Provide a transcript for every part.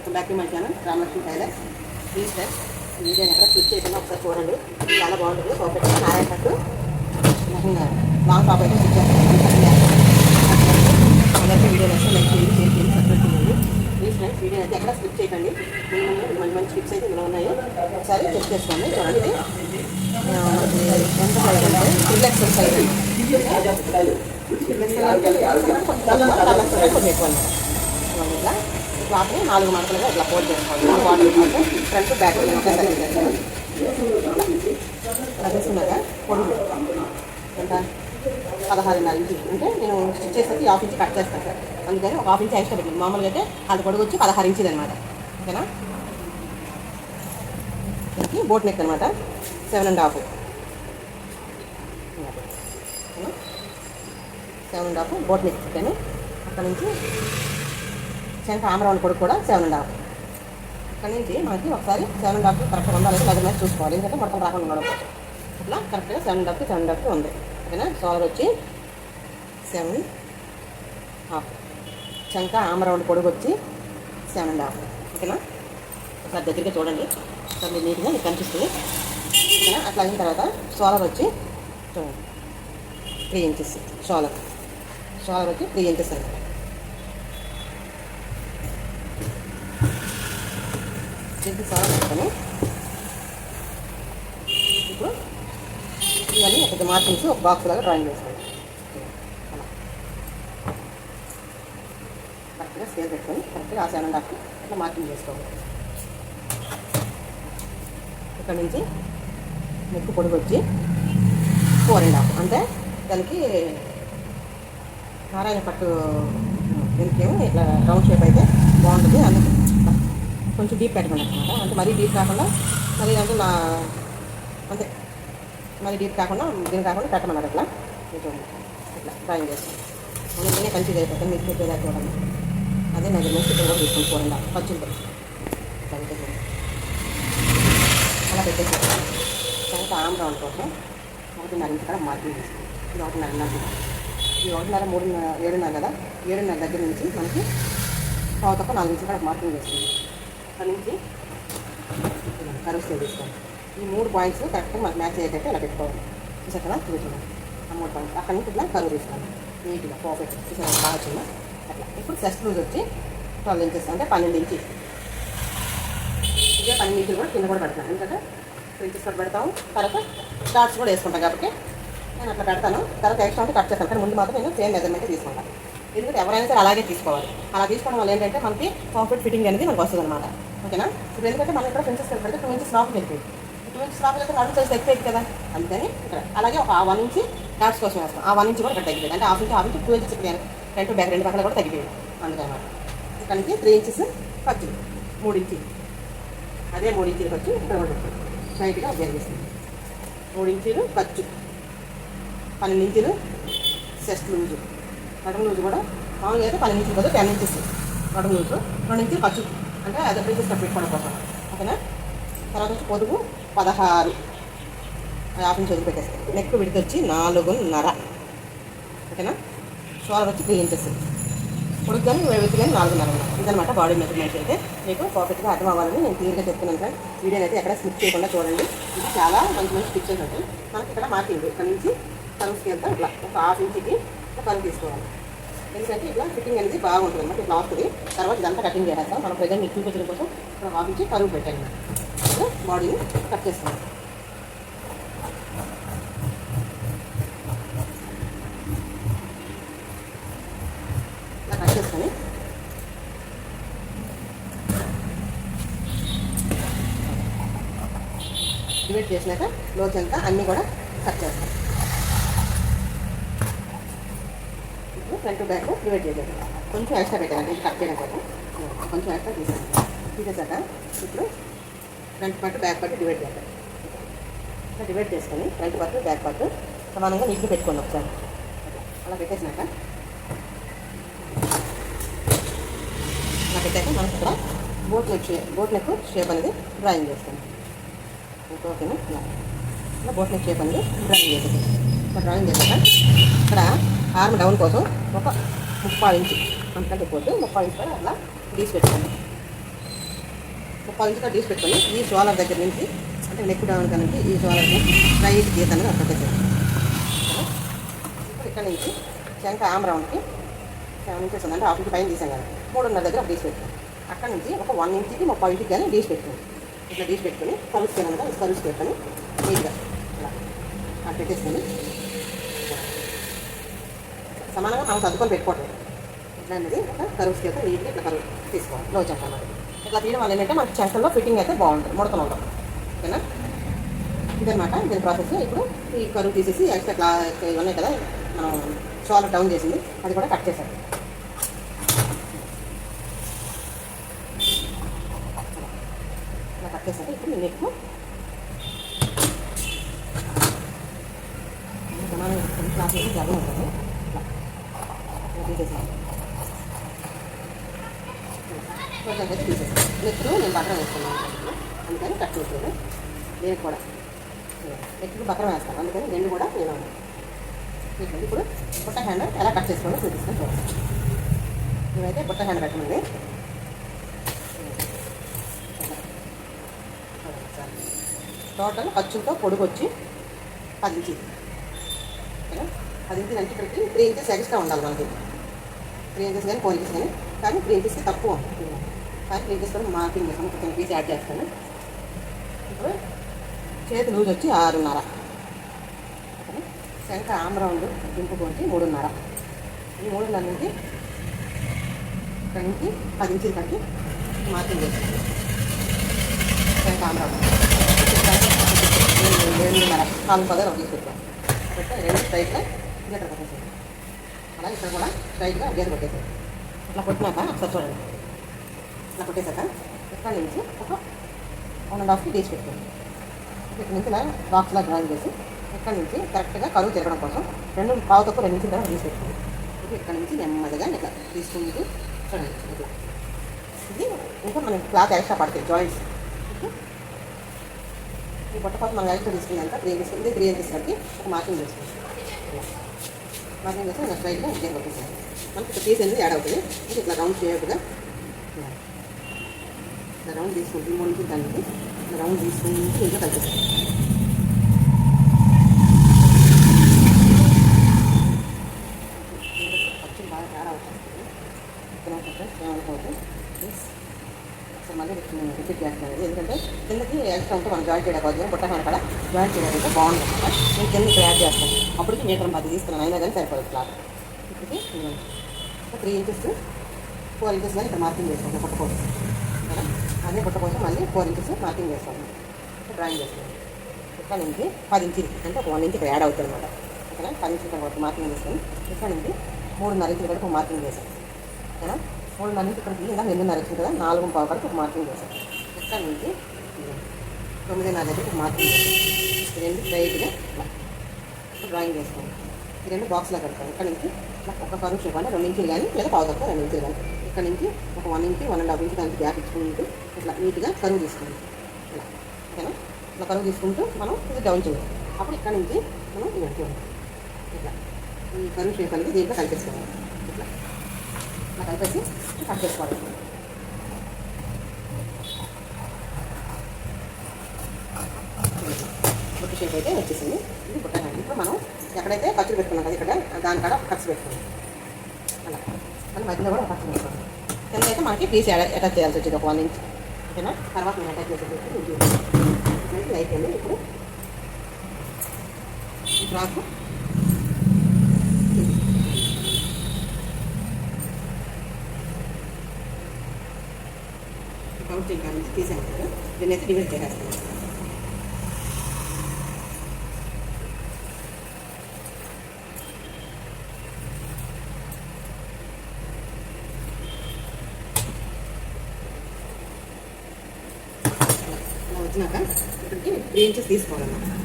Welcome back to my channel Ramalakshmi tailor please sir వీడియోని ఎక్కడ click చేయకుండా ఒకసారి చూడండి. చాలా బాగుంటుంది. ఒకటి నారాయణ పట్టు లాంగ్ టాప్ అయితే స్టిచ్ చేస్తాను అందరికీ వీడియో నచ్చితే లైక్ చేయండి షేర్ చేయండి సబ్స్క్రైబ్ చేయండి. ప్లీజ్ ఫ్రెండ్స్ వీడియో అయితే ఎక్కడ స్కిప్ చేయకండి. మంచి మంచి టిప్స్ అయితే ఇలా ఉన్నాయి. ఒకసారి చెక్ చేసుకోండి చూడండి. ఎంత సైజ్ అంటే త్రీ ఎక్స్ఎల్ సైజ్ కొంచెం ఎక్కువ ఇలా మనం క్లాత్ని నాలుగు మడతలుగా ఇట్లా ఫోల్డ్ చేసుకోవాలి. బాడీ ఫ్రంట్ బ్యాక్ ఒకేసారి పొడుగు ఎంత? పదహారున్నర ఇంచు. అంటే నేను స్టిచ్ చేసేసి హాఫ్ ఇంచ్ కట్ చేస్తాను సార్. అందుకని ఒక హాఫ్ ఇంచ్ ఎక్స్ట్రా పెట్టింది. మామూలుగా అయితే అది పొడుగు వచ్చి పదహారు ఇంచుది అనమాట ఓకేనా? దీనికి బోట్ నెక్ అనమాట seven and half seven and half boat neck పెట్టాను అక్కడ నుంచి శంఖ ఆమరవన్ కొడుకు కూడా సెవెన్ అండ్ హాఫ్ ఇక్కడ నుంచి మనకి ఒకసారి సెవెన్ అండ్ హాఫ్ కరెక్ట్గా ఉందా లేదా మెజర్మెంట్ చూసుకోవాలి. ఎందుకంటే మొత్తం రాకుండా ఉండడం ఇట్లా కరెక్ట్గా seven and half seven and half ఉంది. ఓకేనా? సోలర్ వచ్చి సెవెన్ హాఫ్ శంక ఆమరౌండ్ పొడుగు వచ్చి సెవెన్ అండ్ హాఫ్ ఓకేనా? ఒకసారి దగ్గరికి చూడండి. ఒకసారి మీరు నీట్గా మీకు కనిపిస్తుంది. ఓకేనా? అట్లా అయిన తర్వాత సోలర్ వచ్చి చూడండి. త్రీ ఇంచెస్ షోలర్ షోలర్ వచ్చి త్రీ ఇంచెస్ అండి దీనికి సోలర్ పెట్టుకొని ఇప్పుడు ఇవన్నీ ఒక మార్కింగ్స్ ఒక బాక్స్ లాగా డ్రాయింగ్ చేసుకోండి కరెక్ట్గా స్కేల్ పెట్టుకొని కరెక్ట్గా ఆ సెవెన్ అండ్ హాఫ్ ఇట్లా మార్కింగ్ చేసుకోవాలి. ఇక్కడ నుంచి ముక్కు పొడుగు వచ్చి ఫోర్ అండ్ హాఫ్ అంటే దానికి నారాయణ పట్టు దీనికేమో ఇట్లా రౌండ్ షేప్ అయితే బాగుంటుంది. అందుకే కొంచెం డీప్ పెట్టమని అనమాట అంటే మరీ డీప్ కాకుండా మరీ అంటే నా అంతే మరీ డీప్ కాకుండా దీని కాకుండా పెట్టమన్నారు అట్లా. కొంచెం ఇట్లా డ్రాయింగ్ చేస్తాను. మనం నేనే కన్ఫ్యూజ్ అయిపోతాను. మీకు చెప్పేదా చూడండి. అదే మెజర్మెంట్స్ ఇక్కడ కూడా తీసుకుని ఫోర్ అండ్ అలా పెట్టేసి తర్వాత ఆమ్ రౌండ్ కోసం ఒకటిన్నర ఇంటి కూడా మార్కింగ్ తీసుకుంటాం ఇది ఒకటిన్నర ఈ ఒకటిన్నర మూడున్నర ఏడున్నర కదా? ఏడున్నర దగ్గర నుంచి మనకి తర్వాత నాలుగు నుంచి కూడా మార్కింగ్ చేస్తుంది అక్కడి నుంచి కరువు స్టే ఈ మూడు పాయింట్స్ కరెక్ట్గా మనకు మ్యాచ్ అయ్యేటట్టు ఇలా పెట్టుకోవాలి. చూసారు కదా? చూసాను ఆ మూడు పాయింట్స్. అక్కడ నుంచి ఇట్లా కరువు తీసుకోండి నీట్గా పాకెట్ చూసాను బాగా చిన్న అట్లా. ఇప్పుడు చెస్ట్ లూజ్ వచ్చి ట్వెల్వ్ ఇంచెస్ అంటే పన్నెండు ఇంచి ఇదే పన్నెండు ఇంచులు కూడా కింద కూడా పెడతాను. ఎందుకంటే టూ ఇంచెస్ కూడా పెడతాము తర్వాత డాట్స్ కూడా వేసుకుంటాం కాబట్టి నేను అట్లా పెడతాను. తర్వాత ఎక్స్ట్రా ఉంటే కట్ చేస్తాను. కానీ ముందు మాత్రం నేను సేమ్ మెజర్మెంట్ తీసుకుంటాను. ఎందుకంటే ఎవరైనా సరే అలాగే తీసుకోవాలి. అలా తీసుకోవడం వల్ల ఏంటంటే మనకి పర్ఫెక్ట్ ఫిట్టింగ్ అనేది మనకు వస్తుంది అనమాట ఓకేనా? ఇప్పుడు ఎందుకంటే మనం ఇక్కడ ఇంచెస్ పెడితే టూ ఇంచెస్ లోపలికి వెళ్ళిపోయింది టూ ఇంచెస్ లోపలికి వెళ్తే నడుము సైజ్ ఎక్కువ కదా. అందుకని ఇక్కడ అలాగే ఒక వన్ ఇంచ్ డాట్స్ కోసం వేస్తాం. ఆ వన్ ఇంచ్ కూడా ఇక్కడ తగ్గిపోయింది అంటే half inch half inch two inches రెండు బ్యాక్ రెండు పక్కన కూడా తగ్గిపోయింది అందుకనమాట ఇక్కడ నుంచి త్రీ ఇంచెస్ ఖర్చు. మూడు ఇంచీలు అదే మూడు ఇంచులు ఖర్చు ఇక్కడ కూడా పెట్టాం. ఉపయోగిస్తుంది మూడు ఇంచీలు ఖర్చు. పన్నెండు ఇంచులు చెస్ట్ లూజు. నడుము లూజు కూడా మామూలుగా అయితే పన్నెండు ఇంచులు కదా టెన్ ఇంచెస్ నడుము లూజు రెండు ఇంచులు ఖర్చు అంటే అదే ప్రీసెస్ పెట్టుకోవడం కోసం ఓకేనా? తర్వాత వచ్చి పొదుగు పదహారు. హాఫ్ ఇంచ్ వదిలిపెట్టేస్తాం. నెక్ విడితే వచ్చి నాలుగున్నర. ఓకేనా? షోల్డర్ వచ్చి త్రీ ఇంచెస్. పొడుగు కానీ వెయిట్ కానీ నాలుగున్నర ఇదనమాట బాడీ మెజర్మెంట్ అయితే. మీకు పర్ఫెక్ట్గా అర్థం అవ్వాలని నేను క్లియర్గా చెప్తున్నాను సార్ వీడియోని అయితే ఎక్కడ స్కిప్ చేయకుండా చూడండి. ఇది చాలా మంచి మంచి పిక్చర్స్ ఉంటాయి మనకి ఇక్కడ మార్కింగ్ ఇక్కడ నుంచి కరువు స్కేల్తో ఇట్లా ఒక హాఫ్ ఇంచ్కి పని తీసుకోవాలి. ఎందుకంటే ఇట్లా ఫిట్టింగ్ అనేది బాగుంటుంది అనమాట ఇట్లా వస్తుంది తర్వాత ఇదంతా కటింగ్ చేసేస్తాం. మనం ప్రజెంట్ మీకు చూపించడం కోసం ఇక్కడ హాఫ్ కరువు పెట్టండి ఇప్పుడు బాడీని కట్ చేస్తాం ఇలా కట్ చేసుకొని డివైడ్ చేసినాక లోచంతా అంతా అన్నీ కూడా కట్ చేస్తాం ఇప్పుడు ఫ్రంట్ బ్యాక్ డివైడ్ చేసేది కొంచెం ఎక్స్ట్రా పెట్టాలంటే ఇది కట్ చేయడం కోసం కొంచెం ఎక్స్ట్రా తీసాను తీసేసాక ఇప్పుడు front part back part divide చేస్తాను ఇట్లా డివైడ్ చేసుకొని ఫ్రంట్ పార్ట్ బ్యాక్ పార్ట్ సమానంగా నీట్గా పెట్టుకోండి ఒకసారి. అలా పెట్టేసినాక అలా పెట్టాక మనకి ఇక్కడ బోట్ నెక్ బోట్లకు బోట్ నెక్ షేప్ అనేది డ్రాయింగ్ చేస్తాను ఓకేనా ఇలా. బోట్ నెక్ షేప్ అనేది డ్రాయింగ్ చేస్తాను ఇక్కడ డ్రాయింగ్ చేశాక ఇక్కడ ఆర్మ్ డౌన్ కోసం ఒక ముప్పై ఇంచు అంతకంటే పోతే ముప్పై ఇంచు కూడా అలా తీసి పెట్టుకోండి. ముప్పై ఇంచుగా తీసి పెట్టుకొని ఈ షోలర్ దగ్గర నుంచి అంటే నెక్ డౌన్ కనుక ఈ షోలర్ని రైట్ గీతను కట్టేసాను ఇప్పుడు ఇక్కడ నుంచి శంఖ ఆమ్ రౌండ్కి సెవెన్ ఇంచెస్ ఉందంటే హాఫ్ ఇంచ్ పైన తీసాం కదా. మూడున్నర దగ్గర డీస్ పెట్టుకోండి. అక్కడ నుంచి ఒక వన్ ఇంచ్కి ముప్పై ఇంటికి కానీ డీస్ పెట్టుకోండి. ఇట్లా డీస్ పెట్టుకొని కలుసుకున్నాను కదా కలుసు పెట్టుకొని నీట్గా ఇలా అలా పెట్టేసుకొని సమానంగా మనం సర్దుకొని పెట్టుకోవట్లేదు ఇట్లా అనేది ఒక కరువు చేత నీట్గా ఇట్లా కరువు తీసుకోవాలి. లో చెంక అన్నమాట ఇట్లా తీయడం వల్ల ఏంటంటే మనకి చెంకల్లో ఫిట్టింగ్ అయితే బాగుంటుంది ముడతలు ఉండవు. ఓకేనా? ఇదనమాట దీని ప్రాసెస్ ఇప్పుడు ఈ కరువు తీసేసి ఎక్స్ట్రా క్లా ఇవన్నీ ఉన్నాయి కదా మనం షోల్డర్ డౌన్ చేసింది అది కూడా కట్ చేశారు ఇలా కట్ ఇప్పుడు నెక్కు సమానం క్లాస్ అయితే జరగదు కొంచెం తీసేసాను నేను బట్టలు వేస్తున్నాను అందుకని కట్ చేసాను నేను కూడా. నెక్స్ట్ బట్టలు వేస్తాను. అందుకని రెండు కూడా నేను చూడండి ఇప్పుడు బుట్ట హ్యాండ్ ఎలా కట్ చేసుకోవాలో చూపిస్తాను. చూడండి ఇవైతే బుట్ట హ్యాండ్ పెట్టమండి. టోటల్ ఖర్చులతో పొడుగు వచ్చి పది ఇంచి పది ఇంచి అంటే ఇక్కడికి త్రీ ఇంచెస్ ఎక్స్ట్రా ఉండాలి మనకి. ఇంచెస్ కానీ ఇంచెస్ కానీ కానీ త్రీ ఇంచెస్కి తక్కువ కానీ ఇంచెస్ కూడా మార్కింగ్ చేస్తాను కొంచెం పీస్ యాడ్ చేస్తాను ఇప్పుడు చేతి లూజ్ వచ్చి ఆరున్నర శంఖ ఆమ్ రౌండ్ దింపుకొచ్చి మూడున్నర ఈ మూడున్నర నుంచి నుంచి పది ఇంచులు కట్టి మార్కింగ్ చేస్తాను శంఖ ఆమ్ రౌండ్ రెండున్నర నాలుగు పదాలు పెట్టి రెండు గీత కొట్టేసాను అలా ఇక్కడ కూడా స్ట్రైట్గా గీత కొట్టేసాను ఇట్లా కొట్టినాక ఒకసారి చూడండి. ఇట్లా కొట్టేశాక ఇక్కడ నుంచి ఒక వన్ అండ్ హాఫ్కి తీసి పెట్టుకోండి. ఇక్కడ నుంచి ఇలా బాక్స్లా డ్రాయింగ్ చేసి ఇక్కడ నుంచి కరెక్ట్గా కరువు తిరగడం కోసం రెండు పావు తక్కువ రెండు నుంచి తీసి పెట్టుకోండి ఇప్పుడు ఇక్కడ నుంచి నెమ్మదిగా ఇట్లా తీసుకుంటూ చూడండి. ఇట్లా ఇది ఇంకా మనకి క్లాత్ ఎక్స్ట్రా పడతాయి జాయింట్స్ ఈ బొట్ట కోసం మనం ఎక్స్ట్రా తీసుకున్నాక త్రీ ఇంచెస్ ఇది త్రీ ఇంచెస్ కట్టి ఒక మార్కింగ్ చేసుకుంటాం మార్కింగ్ చేసి నేను స్ట్రైట్గా ఇదే కొట్టేసాను మనకి ఇక్కడ తీసేది యాడ్ అవుతుంది ఇంకా ఇట్లా రౌండ్ చేయకుండా ఇట్లా రౌండ్ తీసుకుంటుంది మూడు నుంచి దానికి ఇట్లా రౌండ్ తీసుకుని ఇంట్లో కలిపేసాను ఖర్చులు బాగా తేడా వచ్చేస్తుంది ఇక్కడ ఏమనుకోవద్దు మళ్ళీ రిపీట్ చేస్తున్నాను ఎందుకంటే కిందకి ఎక్స్ట్రా ఉంటే మనం జాయిన్ చేయడానికి బుట్ట హ్యాండ్ కూడా జాయింట్ చేయడానికి బాగుంటుంది అనమాట నేను కింద ఇక్కడ యాడ్ చేస్తాను. అప్పటికి మీటర్ పది తీసుకున్నాను. అయినా కానీ సరిపడదు క్లాత్. ఇప్పటికి త్రీ ఇంచెస్ ఫోర్ ఇంచెస్ కానీ ఇక్కడ మార్కింగ్ చేసుకోండి బుట్ట కోసం అదే బుట్ట కోసం మళ్ళీ ఫోర్ ఇంచెస్ మార్కింగ్ చేస్తాను. డ్రాయింగ్ చేస్తాను. ఇక్కడ నుంచి పది ఇంచులు అంటే ఒక వన్ ఇంచ్ ఇక్కడ యాడ్ అవుతుంది అనమాట ఇక్కడ పది ఇంచులు వరకు మార్కింగ్ చేస్తాను. ఇక్కడ నుంచి మూడున్నర ఇంచులు వరకు మార్కింగ్ చేశాను మూడు మూడున్నర ఇక్కడికి ఇంకా రెండున్నర వచ్చింది కదా నాలుగు పావు వరకు ఒక మార్కింగ్ చేశాను ఇక్కడ నుంచి? తొమ్మిది తొమ్మిదిన్నర దగ్గర ఒక మార్కింగ్ చేశాను రెండు స్ట్రైట్గా ఇట్లా డ్రాయింగ్ చేసుకోండి ఈ రెండు బాక్స్లో కడతాను ఇక్కడ నుంచి ఒక కరువు షేప్ రెండు ఇంచులు కానీ లేదా పావు తక్కువ రెండు ఇంచులు కానీ ఇక్కడ నుంచి ఒక one inch one and half inch దానికి గ్యాప్ ఇచ్చుకుంటూ ఇట్లా నీట్గా కరువు తీసుకోండి ఇలా. ఓకేనా? ఇట్లా కరువు తీసుకుంటూ మనం ఇది డౌన్ చేయాలి. అప్పుడు ఇక్కడ నుంచి మనం ఇవ్వండి ఇట్లా. ఈ కరువు షేప్ అనేది దీంట్లో కలిపేసుకోవాలి. ఇట్లా. ఇట్లా కలిపేసి కట్ చేసుకోవాలి. బుట్ట షేప్ అయితే వచ్చేసింది. ఇది బుట్ట ఇప్పుడు మనం ఎక్కడైతే ఖర్చులు పెట్టుకున్నాం కదా ఇక్కడ దాని కాడ ఖర్చు పెట్టుకున్నాం అలా. మళ్ళీ మధ్యలో కూడా ఖర్చు పెట్టుకోవాలి కింద అయితే మనకి పీస్ అటాచ్ చేయాల్సి వచ్చింది ఒక వన్ ఇంచ్. ఓకేనా? తర్వాత నేను అటాచ్ లైట్ అయిపోయింది ఇప్పుడు ఇప్పుడు ఫ్రాక్ కౌంటింగ్ ఇంకా తీసాను కదా దీన్ని అయితే డివైడ్ చేసేస్తాను వచ్చినాక ఇక్కడికి త్రీ ఇంచెస్ తీసుకోవాలన్నమాట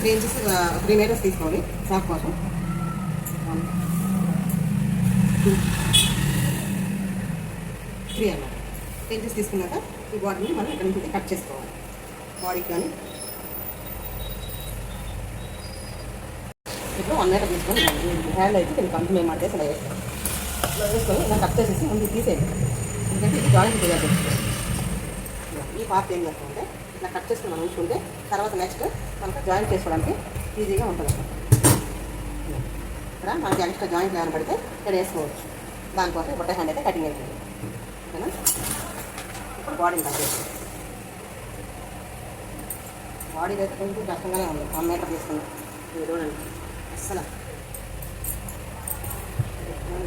త్రీ ఇంచెస్ త్రీ మీటర్స్ తీసుకోవాలి సాఫ్ కోసం త్రీ అన్నమాట స్టేజెస్ తీసుకున్నాక ఈ బాడీని మనం ఇక్కడ నుంచి కట్ చేసుకోవాలి. బాడీకి కానీ ఇప్పుడు వన్ మీటర్ తీసుకొని హ్యాండ్ అయితే దీనికి కంపెనీ ఏం అంటే ఇలా వేస్తాం. ఇలా వేసుకొని ఇలా కట్ చేసేసి ముందు తీసేయండి. ఎందుకంటే ఇది జాయింట్ చేయాలి ఈ పార్ట్ ఏం చేస్తామంటే ఇట్లా కట్ చేసుకుని మనం ఉంచుకుంటే తర్వాత నెక్స్ట్ మనకు జాయింట్ చేసుకోవడానికి ఈజీగా ఉంటుంది ఇక్కడ మనకి ఎక్స్ట్రా జాయింట్ ఏమైనా పడితే ఇక్కడ వేసుకోవచ్చు. దానికోసం బుట్ట హ్యాండ్ అయితే కటింగ్ అయిపోయింది. ఓకేనా? బాడీని కట్ చేస్తాం బాడీ అయితే కొంచెం కష్టంగానే ఉంది. వన్ మీటర్ తీసుకున్నాం. ఇది చూడండి. అస్సలు.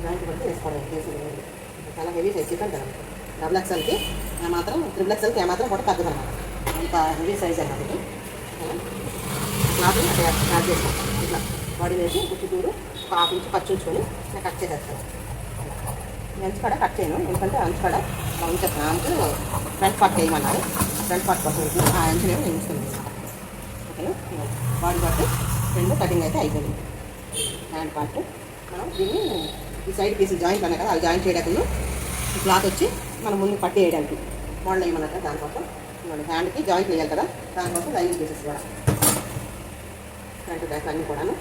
జాయింట్ పడితే వేసుకోవడం చాలా హెవీ సైజ్ చికెన్ కదా. డబుల్ ఎక్స్ఎల్కి మాత్రం త్రిబుల్ ఎక్స్ఎల్కి ఏమాత్రం కూడా తగ్గదు అనమాట అంత హెవీ సైజ్ అన్నమాట ఇది. క్లాత్ అట్లా యాడ్ చేస్తాం. ఇట్లా. బాడీ వేసి చుట్టూరు ఒక హాఫ్ ఇంచ్ పచ్చి ఉంచుకొని నేను కట్ చేసేస్తాను అంచు కాడ కట్ చేయను. ఎందుకంటే అంచు కాడ ఉంచేస్తాను అంచు ఫ్రంట్ పార్ట్ వేయమన్నారు. ఫ్రంట్ పార్ట్ కోసం వేసిన ఆ అంచుని నేను ఉంచుతుంది ఓకేనా బాడీ పార్ట్ రెండు కటింగ్ అయితే అయిపోయింది. Hand part. మనం దీన్ని ఈ సైడ్ పీసులు జాయింట్ అన్నా కదా అవి జాయింట్ చేయడానికి ఈ క్లాత్ వచ్చి మనం ముందు పట్టి వేయడానికి. మోడల్ కదా దానికోసం మన హ్యాండ్కి జాయింట్ వేయాలి కదా. దానికోసం లైనింగ్ పీసెస్ కూడా. ఫ్రంట్ బ్యాక్ అన్నీ కూడాను.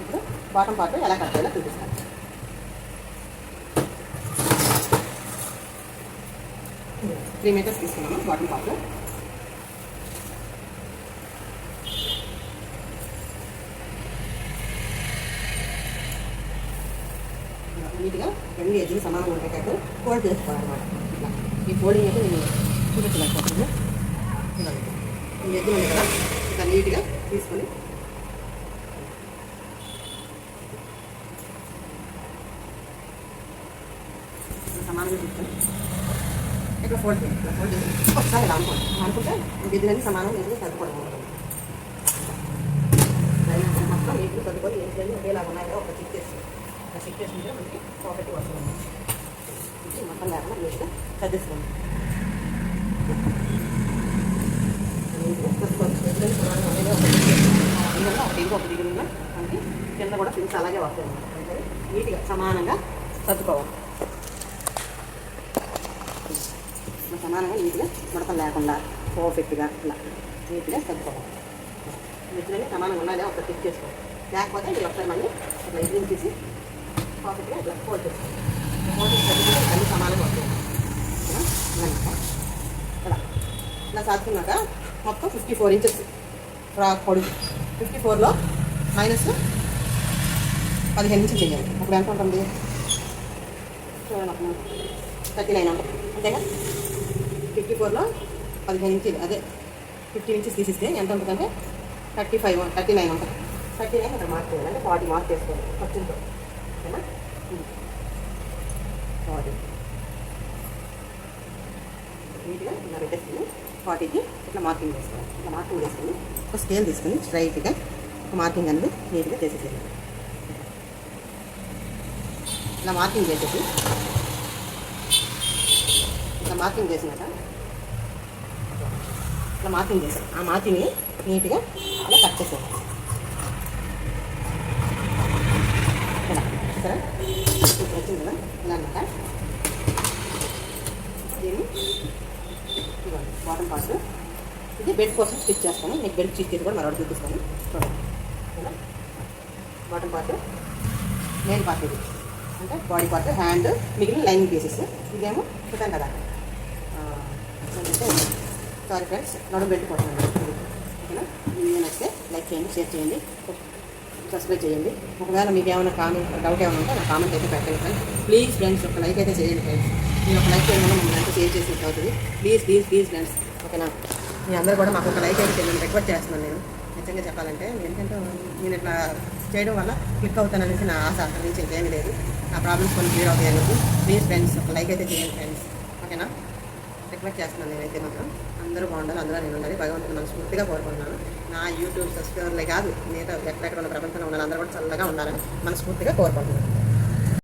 ఇప్పుడు బాటం పార్ట్ ఎలా కట్ చేయాలో చూపిస్తాను. త్రీ మీటర్స్ తీసుకున్నాము బాటమ్ పార్ట్ నీట్గా రెండు ఎడ్జులు సమానం ఉండేటట్టు ఫోల్డ్ చేసుకోవాలన్నమాట. ఇట్లా. ఈ ఫోల్డింగ్ అయితే నేను చూపించలేకపోతున్నాను ఇవ్వండి. ఈ ఎడ్జులు ఉంది కదా ఇట్లా నీట్గా తీసుకొని. సమానంగా తీసుకొని. ఇట్లా ఫోల్డ్ చేయండి ఫోల్డ్ చేసి ఒకసారి ఇలా అనుకోండి అనుకుంటే ఎద్దులన్నీ సమానం ఎదురు సర్దుకోవడం మొత్తం నీట్గా సర్దుకొని ఎద్దులన్నీ ఒకేలాగా ఉన్నాయి కదా ఒక చెక్ చేసి. ఒక చెక్ చేసుకుంటే మనకి ప్రాపర్టీ వస్తుంది. మొత్తం లేకుండా నీట్గా సర్దేసుకోండి ఒక చెక్ ఒక మనకి కింద కూడా పిన్స్ అలాగే వస్తాయి. నీట్గా సమానంగా సర్దుకోవాలి ఇట్లా సమానంగా నీట్గా ముడతలు లేకుండా పర్ఫెక్ట్గా ఇలా నీట్గా సర్దుకోవాలి. మిత్రులని సమానంగా ఉన్నాయో ఒకసారి చెక్ చేసుకోవాలి. లేకపోతే మీరు ఒకసారి మళ్ళీ ఇట్లా ఎగ్జిన్ తీసి పర్ఫెక్ట్గా ఇట్లా ఫోల్డ్ చేసుకోవాలి. ఫోల్డ్ చేసి అన్ని సమానంగా వస్తుంది. ఇలా. ఇలా సాధుకున్నాక మొత్తం ఫిఫ్టీ ఫోర్ ఇంచెస్ ఫ్రాక్ పొడుగు ఫిఫ్టీ ఫోర్లో మైనస్ పదిహేను ఇంచులు చేయాలి అప్పుడు ఎంత ఉంటుంది. చూడండి థర్టీ నైన్ ఉంటుంది అంతేగా? ఫిఫ్టీ ఫోర్లో పదిహేను ఇంచీలు అదే ఫిఫ్టీ ఇంచెస్ తీసిస్తే ఎంత ఉంటుందంటే థర్టీ ఫైవ్ థర్టీ నైన్ ఉంటుంది. థర్టీ నైన్ అక్కడ మార్క్ చేయాలి అంటే ఫార్టీ మార్క్ చేసుకోవాలి ఖర్చుతో ఓకేనా? ఫార్టీ నీట్గా ఇలా పెట్టేసుకుని ఫార్టీకి ఇట్లా మార్కింగ్ చేసుకోవాలి. ఇట్లా మార్కింగ్ చేసుకుని ఒక స్కేల్ తీసుకుని స్ట్రైట్గా ఒక మార్కింగ్ అనేది నీట్గా చేసేసేయాలి. ఇలా మార్కింగ్ చేసేసి ఇట్లా మార్కింగ్ చేసినాక ఇట్లా మాతిని చేసాం ఆ మాతిని నీట్గా అలా కట్ చేసేయాలి. ఇలా ఇప్పుడు వచ్చింది కదా? ఇలా అనమాట దీన్ని ఇవ్వండి. Bottom part. ఇది బెల్ట్ కోసం స్టిచ్ చేస్తాను. మీకు బెల్ట్ స్టిచ్ చేసి కూడా మరొకటి చూపిస్తాను. చూడండి. ఇలా పార్ట్ మెయిన్ పార్ట్ ఇది. అంటే బాడీ పార్ట్ హ్యాండ్ మిగిలిన లైనింగ్ పీసెస్. ఇదేమో చూద్దాం కదా సారీ ఫ్రెండ్స్ నడుము పెట్టుకుంటున్నాను. ఓకేనా? వీడియో నచ్చితే లైక్ చేయండి షేర్ చేయండి. సబ్స్క్రైబ్ చేయండి. ఒకవేళ మీకు ఏమైనా కామెంట్ డౌట్ ఏమైనా ఉంటే నా కామెంట్ అయితే పెట్టండి ఫ్రెండ్స్ ప్లీజ్ ఫ్రెండ్స్ ఒక లైక్ అయితే చేయండి ఫ్రెండ్స్ మీరు ఒక లైక్ చేయడం మమ్మల్ని అంతా షేర్ చేసినట్టు అవుతుంది ప్లీజ్ ప్లీజ్ ప్లీజ్ ఫ్రెండ్స్ ఓకేనా? మీ అందరూ కూడా మాకు ఒక లైక్ అయితే చేయండి. రిక్వెస్ట్ చేస్తున్నాను నేను. నిజంగా చెప్పాలంటే ఎందుకంటే నేను ఇట్లా చేయడం వల్ల క్లిక్ అవుతాననేసి నా ఆశ అక్కడి నుంచి ఇంకేమీ లేదు. నా ప్రాబ్లమ్స్ కొన్ని క్లియర్ అవుతాయి ప్లీజ్ ఫ్రెండ్స్ ఒక లైక్ అయితే చేయండి ఫ్రెండ్స్ ఓకేనా? రిక్వెస్ట్ చేస్తున్నాను నేనైతే మాత్రం. అందరూ బాగుండాలి అందరూ నేను ఉండాలి భగవంతుని మనస్ఫూర్తిగా కోరుకుంటున్నాను. నా యూట్యూబ్ సబ్స్క్రైబర్లే కాదు మిగతా ఎక్కడెక్కడ ఉన్న ప్రపంచంలో ఉన్న అందరూ కూడా చల్లగా ఉండాలని మనస్ఫూర్తిగా కోరుకుంటున్నాను.